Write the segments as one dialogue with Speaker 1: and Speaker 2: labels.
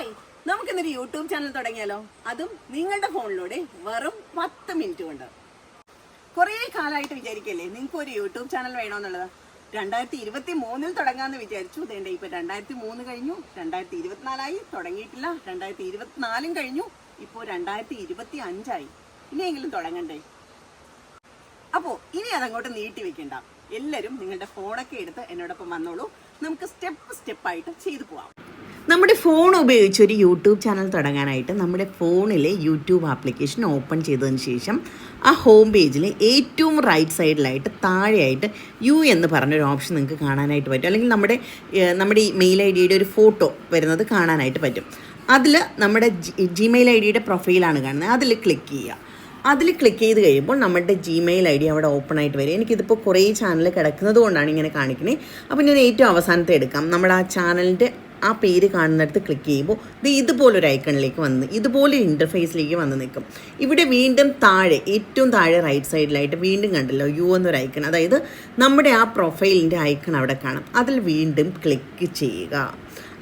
Speaker 1: Hi നമുക്കിന്നൊരു YouTube channel തുടങ്ങിയാലോ? അതും നിങ്ങളുടെ ഫോണിലൂടെ വെറും പത്ത് മിനിറ്റ് കൊണ്ട്. കുറേ കാലമായിട്ട് വിചാരിക്കല്ലേ നിങ്ങൾക്ക് ഒരു യൂട്യൂബ് ചാനൽ വേണമെന്നുള്ളത് രണ്ടായിരത്തി ഇരുപത്തി മൂന്നിൽ തുടങ്ങാന്ന് വിചാരിച്ചു. ഇതേണ്ട ഇപ്പൊ രണ്ടായിരത്തി മൂന്ന് കഴിഞ്ഞു രണ്ടായിരത്തി ഇരുപത്തിനാലായി തുടങ്ങിയിട്ടില്ല. രണ്ടായിരത്തി ഇരുപത്തിനാലും കഴിഞ്ഞു ഇപ്പോൾ രണ്ടായിരത്തി ഇരുപത്തി അഞ്ചായി ഇനിയെങ്കിലും തുടങ്ങണ്ടേ? അപ്പോ ഇനി അതങ്ങോട്ട് നീട്ടി വെക്കണ്ട. എല്ലാവരും നിങ്ങളുടെ ഫോണൊക്കെ എടുത്ത് എന്നോടൊപ്പം വന്നോളൂ. നമുക്ക് സ്റ്റെപ്പ് സ്റ്റെപ്പായിട്ട് ചെയ്തു പോവാം.
Speaker 2: നമ്മുടെ ഫോൺ ഉപയോഗിച്ച് ഒരു യൂട്യൂബ് ചാനൽ തുടങ്ങാനായിട്ട് നമ്മുടെ ഫോണിലെ യൂട്യൂബ് ആപ്ലിക്കേഷൻ ഓപ്പൺ ചെയ്തതിന് ശേഷം ആ ഹോം പേജിൽ ഏറ്റവും റൈറ്റ് സൈഡിലായിട്ട് താഴെയായിട്ട് യു എന്ന് പറഞ്ഞൊരു ഓപ്ഷൻ നിങ്ങൾക്ക് കാണാനായിട്ട് പറ്റും. അല്ലെങ്കിൽ നമ്മുടെ നമ്മുടെ ഈ മെയിൽ ഐ ഡിയുടെ ഒരു ഫോട്ടോ വരുന്നത് കാണാനായിട്ട് പറ്റും. അതിൽ നമ്മുടെ ജിമെയിൽ ഐ ഡിയുടെ പ്രൊഫൈലാണ് കാണുന്നത്. അതിൽ ക്ലിക്ക് ചെയ്യുക. അതിൽ ക്ലിക്ക് ചെയ്ത് കഴിയുമ്പോൾ നമ്മുടെ ജിമെയിൽ ഐ ഡി അവിടെ ഓപ്പൺ ആയിട്ട് വരും. എനിക്കിതിപ്പോൾ കുറേ ചാനൽ കിടക്കുന്നത് കൊണ്ടാണ് ഇങ്ങനെ കാണിക്കുന്നത് അപ്പോൾ ഞാൻ ഏറ്റവും അവസാനത്തെ എടുക്കാം. നമ്മുടെ ആ ചാനലിന്റെ ആ പേര് കാണുന്നിടത്ത് ക്ലിക്ക് ചെയ്യുമ്പോൾ ഇത് ഇതുപോലൊരു ഐക്കണിലേക്ക് വന്ന് ഇതുപോലെ ഇന്റർഫേസിലേക്ക് വന്ന് നിൽക്കും. ഇവിടെ വീണ്ടും താഴെ ഏറ്റവും താഴെ റൈറ്റ് സൈഡിലായിട്ട് വീണ്ടും കണ്ടല്ലോ യു എന്നൊരു ഐക്കൺ അതായത് നമ്മുടെ ആ പ്രൊഫൈലിന്റെ ഐക്കൺ അവിടെ കാണാം. അതിൽ വീണ്ടും ക്ലിക്ക് ചെയ്യുക.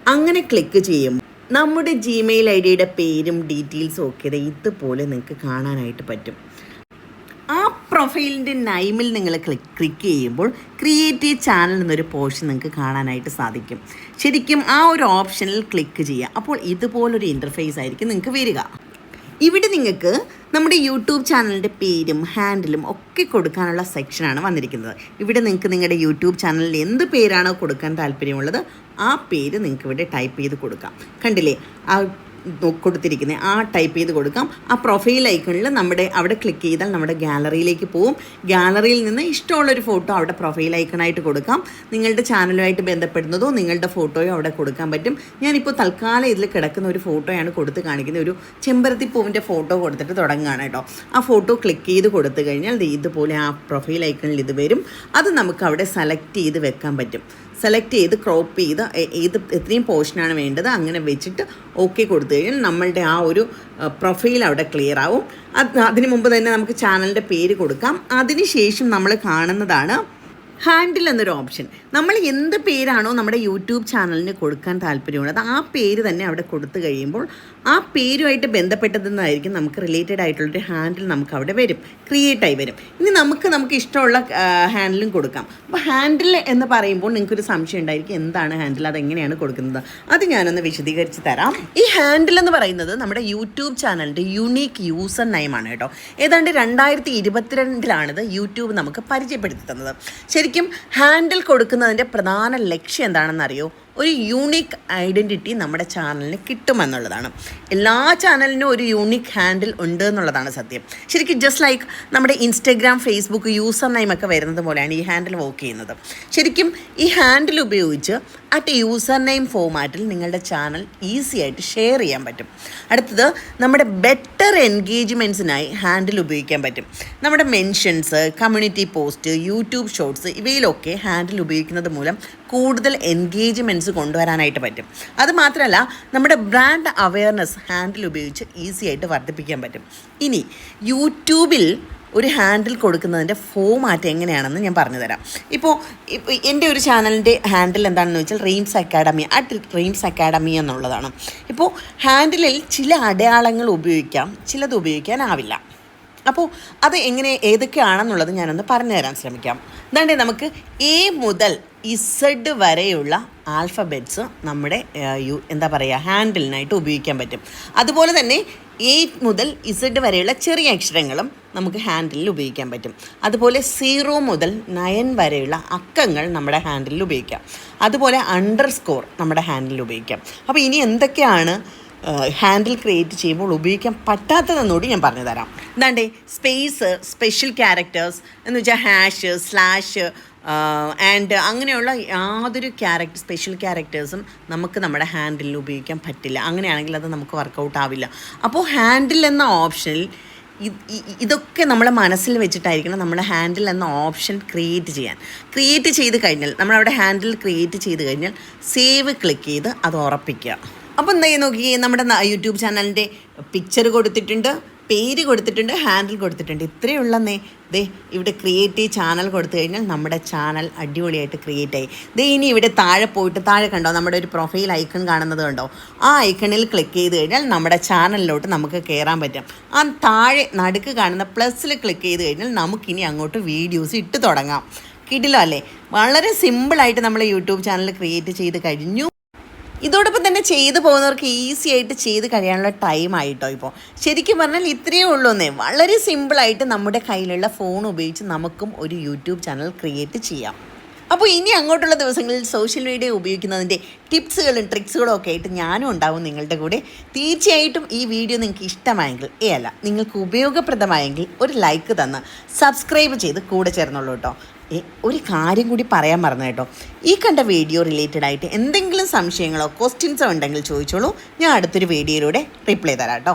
Speaker 2: അങ്ങനെ ക്ലിക്ക് ചെയ്യുമ്പോൾ നമ്മുടെ ജിമെയിൽ ഐ ഡിയുടെ പേരും ഡീറ്റെയിൽസും ഒക്കെ ഇതുപോലെ നിങ്ങൾക്ക് കാണാനായിട്ട് പറ്റും. പ്രൊഫൈലിന്റെ നൈമിൽ നിങ്ങൾ ക്ലിക്ക് ക്ലിക്ക് ചെയ്യുമ്പോൾ ക്രിയേറ്റ് ചാനൽ എന്നൊരു പോർഷൻ നിങ്ങൾക്ക് കാണാനായിട്ട് സാധിക്കും. ശരിക്കും ആ ഒരു ഓപ്ഷനിൽ ക്ലിക്ക് ചെയ്യുക. അപ്പോൾ ഇതുപോലൊരു ഇന്റർഫേസ് ആയിരിക്കും നിങ്ങൾക്ക് വരിക. ഇവിടെ നിങ്ങൾക്ക് നമ്മുടെ യൂട്യൂബ് ചാനലിന്റെ പേരും ഹാൻഡിലും ഒക്കെ കൊടുക്കാനുള്ള സെക്ഷനാണ് വന്നിരിക്കുന്നത്. ഇവിടെ നിങ്ങൾക്ക് നിങ്ങളുടെ യൂട്യൂബ് ചാനലിൽ എന്ത് പേരാണോ കൊടുക്കാൻ താല്പര്യമുള്ളത് ആ പേര് നിങ്ങൾക്ക് ഇവിടെ ടൈപ്പ് ചെയ്ത് കൊടുക്കാം. കണ്ടില്ലേ? ആ കൊടുത്തിരിക്കുന്നത് ആ ടൈപ്പ് ചെയ്ത് കൊടുക്കാം. ആ പ്രൊഫൈൽ ഐക്കണിൽ നമ്മുടെ അവിടെ ക്ലിക്ക് ചെയ്താൽ നമ്മുടെ ഗാലറിയിലേക്ക് പോവും. ഗാലറിയിൽ നിന്ന് ഇഷ്ടമുള്ളൊരു ഫോട്ടോ അവിടെ പ്രൊഫൈൽ ഐക്കണായിട്ട് കൊടുക്കാം. നിങ്ങളുടെ ചാനലുമായിട്ട് ബന്ധപ്പെടുന്നതോ നിങ്ങളുടെ ഫോട്ടോയോ അവിടെ കൊടുക്കാൻ പറ്റും. ഞാനിപ്പോൾ തൽക്കാലം ഇതിൽ കിടക്കുന്ന ഒരു ഫോട്ടോയാണ് കൊടുത്ത് കാണിക്കുന്നത് ഒരു ചെമ്പരത്തി പൂവിന്റെ ഫോട്ടോ കൊടുത്തിട്ട് തുടങ്ങുകയാണ് കേട്ടോ. ആ ഫോട്ടോ ക്ലിക്ക് ചെയ്ത് കൊടുത്തു കഴിഞ്ഞാൽ ഇതുപോലെ ആ പ്രൊഫൈൽ ഐക്കണിൽ ഇത് വരും. അത് നമുക്ക് അവിടെ സെലക്ട് ചെയ്ത് വെക്കാൻ പറ്റും. സെലക്ട് ചെയ്ത് ക്രോപ്പ് ചെയ്ത് ഏത് എത്രയും പോർഷനാണ് വേണ്ടത് അങ്ങനെ വെച്ചിട്ട് ഓക്കെ കൊടുത്തു കഴിഞ്ഞാൽ നമ്മളുടെ ആ ഒരു പ്രൊഫൈൽ അവിടെ ക്ലിയർ ആവും. അത് അതിന് മുമ്പ് തന്നെ നമുക്ക് ചാനലിന്റെ പേര് കൊടുക്കാം. അതിന് ശേഷം നമ്മൾ കാണുന്നതാണ് ഹാൻഡിൽ എന്നൊരു ഓപ്ഷൻ നമ്മൾ എന്ത് പേരാണോ നമ്മുടെ യൂട്യൂബ് ചാനലിന് കൊടുക്കാൻ താല്പര്യമുള്ളത് ആ പേര് തന്നെ അവിടെ കൊടുത്തു കഴിയുമ്പോൾ ആ പേരുമായിട്ട് ബന്ധപ്പെട്ടതെന്നായിരിക്കും നമുക്ക് റിലേറ്റഡ് ആയിട്ടുള്ളൊരു ഹാൻഡിൽ നമുക്ക് അവിടെ വരും ക്രിയേറ്റായി വരും. ഇനി നമുക്ക് നമുക്ക് ഇഷ്ടമുള്ള ഹാൻഡിലും കൊടുക്കാം. അപ്പോൾ ഹാൻഡിൽ എന്ന് പറയുമ്പോൾ നിങ്ങൾക്കൊരു സംശയം ഉണ്ടായിരിക്കും. എന്താണ് ഹാൻഡിൽ അതെങ്ങനെയാണ് കൊടുക്കുന്നത്? അത് ഞാനൊന്ന് വിശദീകരിച്ച് തരാം. ഈ ഹാൻഡിൽ എന്ന് പറയുന്നത് നമ്മുടെ യൂട്യൂബ് ചാനലിന്റെ യുണീക്ക് യൂസർ നെയിമാണ് കേട്ടോ. ഏതാണ്ട് രണ്ടായിരത്തി ഇരുപത്തിരണ്ടിലാണിത് യൂട്യൂബ് നമുക്ക് പരിചയപ്പെടുത്തി തന്നത്. ശരിക്കും ഹാൻഡിൽ കൊടുക്കുന്നതിന്റെ പ്രധാന ലക്ഷ്യം എന്താണെന്നറിയോ? ഒരു യൂണിക് ഐഡന്റിറ്റി നമ്മുടെ ചാനലിന് കിട്ടുമെന്നുള്ളതാണ്. എല്ലാ ചാനലിനും ഒരു യൂണിക് ഹാൻഡിൽ ഉണ്ട് എന്നുള്ളതാണ് സത്യം. ശരിക്കും ജസ്റ്റ് ലൈക്ക് നമ്മുടെ ഇൻസ്റ്റഗ്രാം ഫേസ്ബുക്ക് യൂസർ നെയിം ഒക്കെ വരുന്നത് പോലെയാണ് ഈ ഹാൻഡിൽ വർക്ക് ചെയ്യുന്നത്. ശരിക്കും ഈ ഹാൻഡിൽ ഉപയോഗിച്ച് അറ്റ് യൂസർ നെയിം ഫോമാറ്റിൽ നിങ്ങളുടെ ചാനൽ ഈസി ആയിട്ട് ഷെയർ ചെയ്യാൻ പറ്റും. അടുത്തത് നമ്മുടെ ബെറ്റർ എൻഗേജ്മെന്റ്സിനായി ഹാൻഡിൽ ഉപയോഗിക്കാൻ പറ്റും. നമ്മുടെ mentions community post YouTube shorts ഇവയിലൊക്കെ handle ഉപയോഗിക്കുന്നത് മൂലം കൂടുതൽ എൻഗേജ്മെന്റ്സ് കൊണ്ടുവരാനായിട്ട് പറ്റും. അതുമാത്രമല്ല നമ്മുടെ ബ്രാൻഡ് അവയർനെസ് ഹാൻഡിൽ ഉപയോഗിച്ച് ഈസി ആയിട്ട് വർദ്ധിപ്പിക്കാൻ പറ്റും. ഇനി യൂട്യൂബിൽ ഒരു ഹാൻഡിൽ കൊടുക്കുന്നതിന്റെ ഫോമാറ്റ് എങ്ങനെയാണെന്ന് ഞാൻ പറഞ്ഞു തരാം. ഇപ്പോൾ എന്റെ ഒരു ചാനലിന്റെ ഹാൻഡിൽ എന്താണെന്ന് വെച്ചാൽ Reems academy at Reems academy എന്നുള്ളതാണ്. ഇപ്പോൾ ഹാൻഡിലിൽ ചില അടയാളങ്ങൾ ഉപയോഗിക്കാം ചിലത് ഉപയോഗിക്കാനാവില്ല. അപ്പോൾ അത് എങ്ങനെ ഏതൊക്കെയാണെന്നുള്ളത് ഞാനൊന്ന് പറഞ്ഞു തരാൻ ശ്രമിക്കാം. എന്താണ് നമുക്ക് എ മുതൽ ഇസഡ് വരെയുള്ള ആൽഫബെറ്റ്സ് നമ്മുടെ യു- എന്താ പറയുക ഹാൻഡിലിനായിട്ട് ഉപയോഗിക്കാൻ പറ്റും. അതുപോലെ തന്നെ എ മുതൽ ഇസഡ് വരെയുള്ള ചെറിയ അക്ഷരങ്ങളും നമുക്ക് ഹാൻഡിലിൽ ഉപയോഗിക്കാൻ പറ്റും. അതുപോലെ സീറോ മുതൽ നയൻ വരെയുള്ള അക്കങ്ങൾ നമ്മുടെ ഹാൻഡിലിൽ ഉപയോഗിക്കാം. അതുപോലെ അണ്ടർ സ്കോർ നമ്മുടെ ഹാൻഡിലിൽ ഉപയോഗിക്കാം. അപ്പോൾ ഇനി എന്തൊക്കെയാണ് ഹാൻഡിൽ ക്രിയേറ്റ് ചെയ്യുമ്പോൾ ഉപയോഗിക്കാൻ പറ്റാത്തതെന്നോട് ഞാൻ പറഞ്ഞു തരാം എന്താണ്ടേ സ്പേസ് സ്പെഷ്യൽ ക്യാരക്ടേഴ്സ് എന്ന് വെച്ചാൽ ഹാഷ് സ്ലാഷ് ആൻഡ് അങ്ങനെയുള്ള യാതൊരു ക്യാരക്ടർ സ്പെഷ്യൽ ക്യാരക്ടേഴ്സും നമുക്ക് നമ്മുടെ ഹാൻഡിലിൽ ഉപയോഗിക്കാൻ പറ്റില്ല. അങ്ങനെയാണെങ്കിൽ അത് നമുക്ക് വർക്കൗട്ട് ആവില്ല. അപ്പോൾ ഹാൻഡിൽ എന്ന ഓപ്ഷനിൽ ഇതൊക്കെ നമ്മളെ മനസ്സിൽ വെച്ചിട്ടായിരിക്കണം നമ്മുടെ ഹാൻഡിൽ എന്ന ഓപ്ഷൻ ക്രിയേറ്റ് ചെയ്യാൻ. ക്രിയേറ്റ് ചെയ്ത് കഴിഞ്ഞാൽ നമ്മളവിടെ ഹാൻഡിൽ ക്രിയേറ്റ് ചെയ്ത് കഴിഞ്ഞാൽ സേവ് ക്ലിക്ക് ചെയ്ത് അത് ഉറപ്പിക്കുക. അപ്പോൾ എന്താ നോക്കി നമ്മുടെ യൂട്യൂബ് ചാനലിന്റെ പിക്ചർ കൊടുത്തിട്ടുണ്ട്. പേര് കൊടുത്തിട്ടുണ്ട് ഹാൻഡിൽ കൊടുത്തിട്ടുണ്ട്. ഇത്രയേ ഉള്ളന്നേ ദേ ഇവിടെ ക്രിയേറ്റ് ചാനൽ കൊടുത്തു കഴിഞ്ഞാൽ നമ്മുടെ ചാനൽ അടിപൊളിയായിട്ട് ക്രിയേറ്റ് ആയി. ദേ ഇനി ഇവിടെ താഴെ പോയിട്ട് താഴെ കണ്ടോ നമ്മുടെ ഒരു പ്രൊഫൈൽ ഐക്കൺ കാണുന്നത് കണ്ടോ? ആ ഐക്കണിൽ ക്ലിക്ക് ചെയ്ത് കഴിഞ്ഞാൽ നമ്മുടെ ചാനലിലോട്ട് നമുക്ക് കയറാൻ പറ്റും. ആ താഴെ നടുക്ക് കാണുന്ന പ്ലസ്സിൽ ക്ലിക്ക് ചെയ്ത് കഴിഞ്ഞാൽ നമുക്കിനി അങ്ങോട്ട് വീഡിയോസ് ഇട്ട് തുടങ്ങാം. കിടിലോ അല്ലേ? വളരെ സിമ്പിളായിട്ട് നമ്മൾ യൂട്യൂബ് ചാനൽ ക്രിയേറ്റ് ചെയ്ത് കഴിഞ്ഞു. ഇതോടൊപ്പം തന്നെ ചെയ്തു പോകുന്നവർക്ക് ഈസി ആയിട്ട് ചെയ്ത് കഴിയാനുള്ള ടൈം ആയിട്ടോ ഇപ്പോൾ ശരിക്കും പറഞ്ഞാൽ ഇത്രയേ ഉള്ളൂ എന്നേ. വളരെ സിമ്പിളായിട്ട് നമ്മുടെ കയ്യിലുള്ള ഫോൺ ഉപയോഗിച്ച് നമുക്കും ഒരു യൂട്യൂബ് ചാനൽ ക്രിയേറ്റ് ചെയ്യാം. അപ്പോൾ ഇനി അങ്ങോട്ടുള്ള ദിവസങ്ങളിൽ സോഷ്യൽ മീഡിയ ഉപയോഗിക്കുന്നതിന്റെ ടിപ്സുകളും ട്രിക്സുകളും ഒക്കെ ആയിട്ട് ഞാനും ഉണ്ടാവും നിങ്ങളുടെ കൂടെ. തീർച്ചയായിട്ടും ഈ വീഡിയോ നിങ്ങൾക്ക് ഇഷ്ടമായെങ്കിൽ ഏ അല്ല നിങ്ങൾക്ക് ഉപയോഗപ്രദമായെങ്കിൽ ഒരു ലൈക്ക് തന്ന് സബ്സ്ക്രൈബ് ചെയ്ത് കൂടെ ചേർന്നുള്ളൂ കേട്ടോ. ഒരു കാര്യം കൂടി പറയാൻ മറന്നു കേട്ടോ. ഈ കണ്ട വീഡിയോ റിലേറ്റഡ് ആയിട്ട് എന്തെങ്കിലും സംശയങ്ങളോ ക്വസ്റ്റ്യൻസോ ഉണ്ടെങ്കിൽ ചോദിച്ചോളൂ. ഞാൻ അടുത്തൊരു വീഡിയോയിലൂടെ റിപ്ലൈ തരാം കേട്ടോ.